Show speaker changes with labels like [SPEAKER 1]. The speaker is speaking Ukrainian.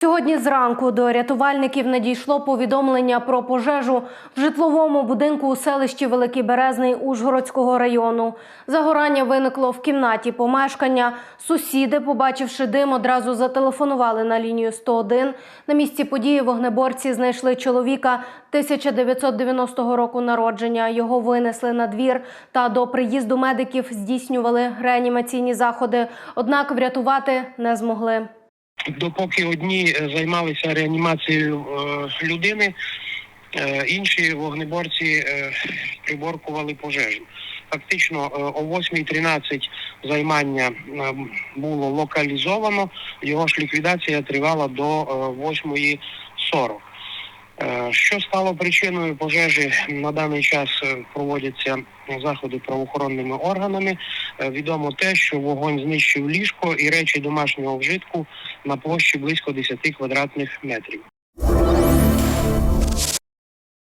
[SPEAKER 1] Сьогодні зранку до рятувальників надійшло повідомлення про пожежу в житловому будинку у селищі Великий Березний Ужгородського району. Загорання виникло в кімнаті помешкання. Сусіди, побачивши дим, одразу зателефонували на лінію 101. На місці події вогнеборці знайшли чоловіка 1990 року народження. Його винесли на двір та до приїзду медиків здійснювали реанімаційні заходи. Однак врятувати не змогли.
[SPEAKER 2] Допоки одні е, займалися реанімацією е, людини, е, інші вогнеборці приборкували пожежу. Фактично о 8.13 займання було локалізовано, його ж ліквідація тривала до е, 8.40. Е, Що стало причиною пожежі? На даний час е, проводяться заходи правоохоронними органами. Е, Відомо те, що вогонь знищив ліжко і речі домашнього вжитку на площі близько 10 квадратних метрів.